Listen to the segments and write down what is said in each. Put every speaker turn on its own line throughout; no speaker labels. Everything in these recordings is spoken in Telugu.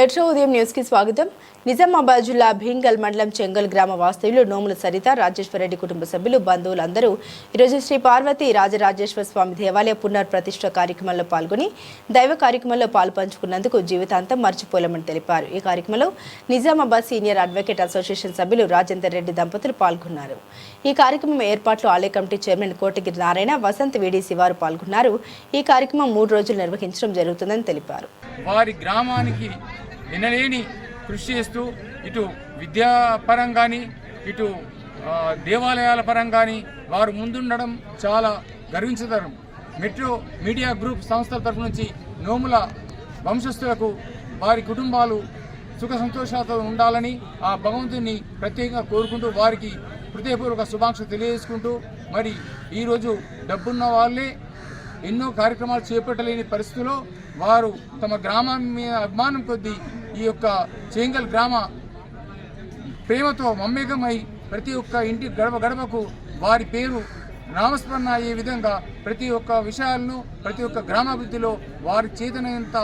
మెట్రో ఉదయం న్యూస్కి స్వాగతం. నిజామాబాద్ జిల్లా భీంగల్ మండలం చెంగల్ గ్రామ వాస్తవ్యులు నోముల సరిత రాజేశ్వరరెడ్డి కుటుంబ సభ్యులు బంధువులు అందరూ ఈరోజు శ్రీ పార్వతి రాజరాజేశ్వర స్వామి దేవాలయ పునర్ ప్రతిష్ఠ కార్యక్రమంలో పాల్గొని దైవ కార్యక్రమంలో పాల్పంచుకున్నందుకు జీవితాంతం మర్చిపోలేమని తెలిపారు. ఈ కార్యక్రమంలో నిజామాబాద్ సీనియర్ అడ్వకేట్ అసోసియేషన్ సభ్యులు రాజేందర్ రెడ్డి దంపతులు పాల్గొన్నారు. ఈ కార్యక్రమం ఏర్పాట్లు ఆలయ committee chairman Kotagiri Narayana Vasanth VDC వారు పాల్గొన్నారు. ఈ కార్యక్రమం మూడు రోజులు నిర్వహించడం జరుగుతుందని తెలిపారు.
వారి గ్రామానికి వినలేని కృషి చేస్తూ ఇటు విద్యాపరం కానీ ఇటు దేవాలయాల పరం కానీ వారు ముందుండడం చాలా గర్వించదరం మెట్రో మీడియా గ్రూప్ సంస్థల తరఫు నుంచి నోముల వంశస్థులకు వారి కుటుంబాలు సుఖ సంతోషాలతో ఉండాలని ఆ భగవంతుని ప్రత్యేకంగా కోరుకుంటూ వారికి హృదయపూర్వక శుభాకాంక్షలు తెలియజేసుకుంటూ మరి ఈరోజు డబ్బున్న వాళ్ళే ఎన్నో కార్యక్రమాలు చేపట్టలేని పరిస్థితుల్లో వారు తమ గ్రామం మీద అభిమానం కొద్దీ ఈ యొక్క చేంగల్ గ్రామ ప్రేమతో మమ్మేకమై ప్రతి ఒక్క ఇంటి గడప గడపకు వారి పేరు నామస్మరణ అయ్యే విధంగా ప్రతి ఒక్క విషయాలను ప్రతి ఒక్క గ్రామాభివృద్ధిలో వారి చేతనంత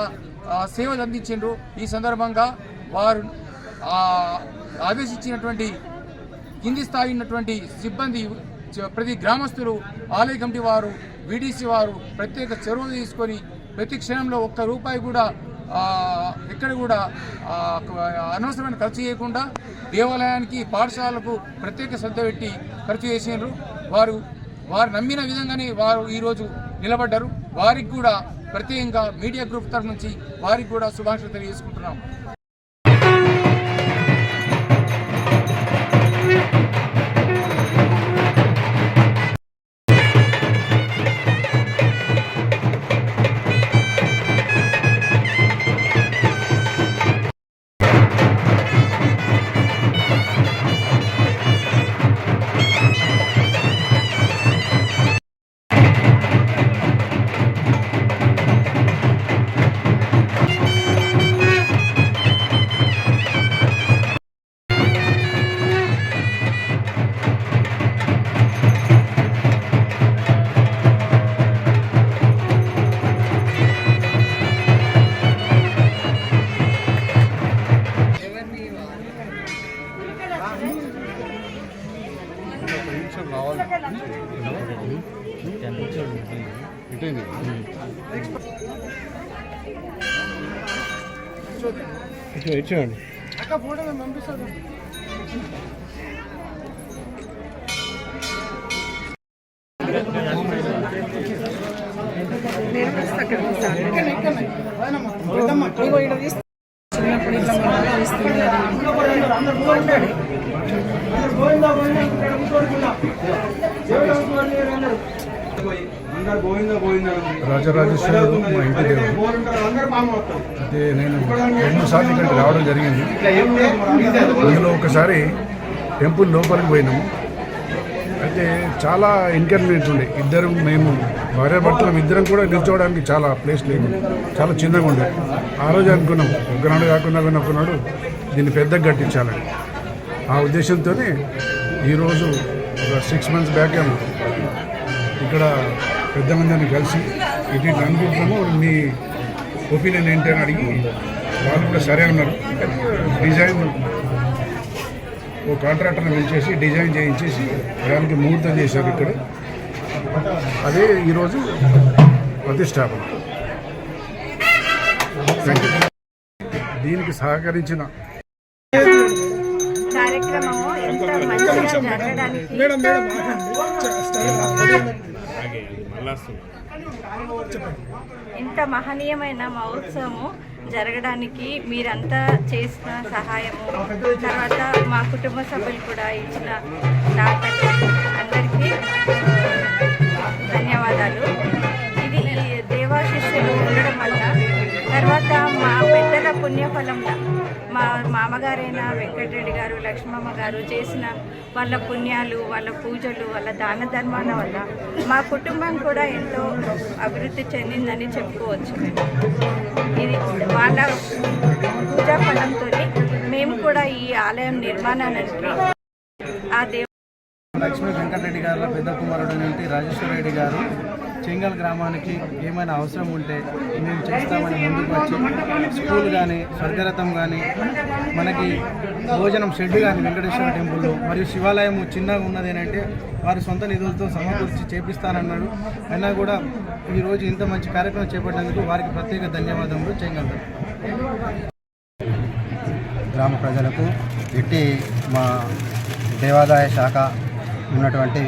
సేవలు అందించిండ్రు. ఈ సందర్భంగా వారు ఆదేశించినటువంటి కింది స్థాయి ఉన్నటువంటి సిబ్బంది చ- ప్రతి గ్రామస్తులు ఆలయ కమిటీ వారు వీడీసీ వారు ప్రత్యేక చొరవ తీసుకొని ప్రతి క్షణంలో ఒక్క రూపాయి కూడా ఎక్కడ కూడా అనవసరమైన ఖర్చు చేయకుండా దేవాలయానికి పాఠశాలకు ప్రత్యేక శ్రద్ధ పెట్టి ఖర్చు చేసినారు వారు వారు నమ్మిన విధంగానే వారు ఈరోజు నిలబడ్డారు. వారికి కూడా ప్రత్యేకంగా మీడియా గ్రూప్ తరఫు నుంచి వారికి కూడా శుభాకాంక్షలు తెలియజేసుకుంటున్నాం.
ఇచ్చేయండి.
చిన్నప్పుడు ఇట్లా మొదలు చేస్తుంది అది
రాజరాజేశ్వరుడు మా ఇంటి దేవుడు. అయితే నేను రెండు సార్లు ఇక్కడికి రావడం జరిగింది. అందులో ఒకసారి టెంపుల్ లోపలికి పోయినాము. అయితే చాలా ఇన్కన్వీనియంట్ ఉండే. ఇద్దరు మేము భార్యాభర్తలం ఇద్దరం కూడా నిల్చోవడానికి చాలా ప్లేస్ లేదు. చాలా చిన్నగా ఉండే. ఆ రోజు అనుకున్నాం ఒకనాడు కాకుండా కానీ ఒకనాడు దీన్ని పెద్దగా కట్టించాలని. ఆ ఉద్దేశంతోనే ఈరోజు ఒక సిక్స్ మంత్స్ బ్యాక్ ఏమో ఇక్కడ పెద్ద మందిని కలిసి ఇటు ఇటు అనుకుంటున్నాము. మీ ఒపీనియన్ ఏంటి అని అడిగి వాళ్ళు కూడా సరే అన్నారు. డిజైన్ ఓ కాంట్రాక్టర్ని పిలిచేసి డిజైన్ చేయించేసి దానికి ముహూర్తం చేశారు ఇక్కడ. అదే ఈరోజు ప్రతిష్టాపన. దీనికి సహకరించిన
కార్యక్రమము ఎంత మంచిగా జరగడానికి ఇంత మహనీయమైన మహోత్సవము జరగడానికి మీరంతా చేసిన సహాయము తర్వాత మా కుటుంబ సభ్యులు కూడా ఇచ్చిన దాతలు అందరికీ మామగారైన వెంకటరెడ్డి గారు లక్ష్మమ్మ గారు చేసిన వాళ్ళ పుణ్యాలు వాళ్ళ పూజలు వాళ్ళ దాన ధర్మాల వల్ల మా కుటుంబం కూడా ఎంతో అభివృద్ధి చెందిందని చెప్పుకోవచ్చు. మేము ఇది వాళ్ళ పూజా ఫలంతో మేము కూడా ఈ ఆలయం నిర్మాణానికి ఆ దేవ
లక్ష్మీ వెంకటరెడ్డి గారు పెద్ద కుమారుడు నుండి రాజేశ్వర రెడ్డి గారు చెంగల్ గ్రామానికి ఏమైనా అవసరం ఉంటే మేము చేస్తామని ముందుకు వచ్చి స్కూల్ కానీ స్వర్గరథం కానీ మనకి భోజనం షెడ్ కానీ వెంకటేశ్వర టెంపుల్లో మరియు శివాలయం చిన్నగా ఉన్నది అని అంటే వారి సొంత నిధులతో సమకూర్చి చేపిస్తానన్నాడు. అయినా కూడా ఈరోజు ఇంత మంచి కార్యక్రమం చేపట్టినందుకు వారికి ప్రత్యేక ధన్యవాదములు. చెంగల్
గ్రామ ప్రజలకు ఇట్టి మా దేవాదాయ శాఖ ఉన్నటువంటి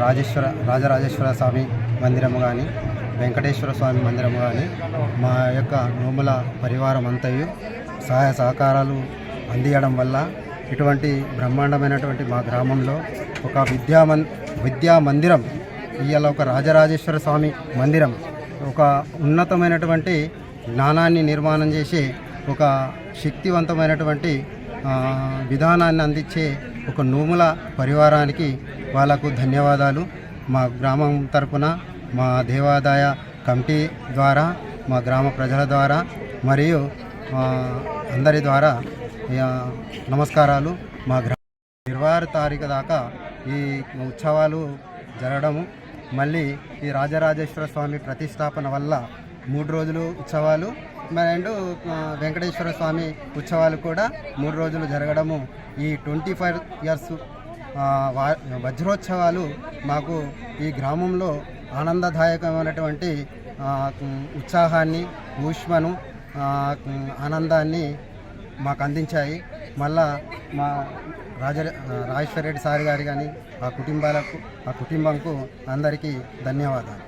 రాజేశ్వర రాజరాజేశ్వర స్వామి మందిరము కానీ వెంకటేశ్వర స్వామి మందిరము కానీ మా యొక్క నోముల పరివారం అంతయు సహాయ సహకారాలు అందియడం వల్ల ఇటువంటి బ్రహ్మాండమైనటువంటి మా గ్రామంలో ఒక విద్యా మన్ విద్యా మందిరం ఇవాళ ఒక రాజరాజేశ్వర స్వామి మందిరం ఒక ఉన్నతమైనటువంటి జ్ఞానాన్ని నిర్మాణం చేసి ఒక శక్తివంతమైనటువంటి విధానాన్ని అందించే ఒక నోముల పరివారానికి వాళ్ళకు ధన్యవాదాలు. మా గ్రామం తరపున మా దేవాదాయ కమిటీ ద్వారా మా గ్రామ ప్రజల ద్వారా మరియు అందరి ద్వారా నమస్కారాలు. మా గ్రామ ఇరవై ఆరు తారీఖు దాకా ఈ ఉత్సవాలు జరగడము. మళ్ళీ ఈ రాజరాజేశ్వర స్వామి ప్రతిష్టాపన వల్ల మూడు రోజులు ఉత్సవాలు అండ్ వెంకటేశ్వర స్వామి ఉత్సవాలు కూడా మూడు రోజులు జరగడము. ఈ ట్వంటీ ఫైవ్ ఇయర్స్ వజ్రోత్సవాలు మాకు ఈ గ్రామంలో ఆనందదాయకమైనటువంటి ఉత్సాహాన్ని ఊష్మను ఆనందాన్ని మాకు అందించాయి. మళ్ళా మా రాజ రాజేశ్వర రెడ్డి సార్ గారు కానీ ఆ కుటుంబాలకు ఆ కుటుంబంకు అందరికీ ధన్యవాదాలు.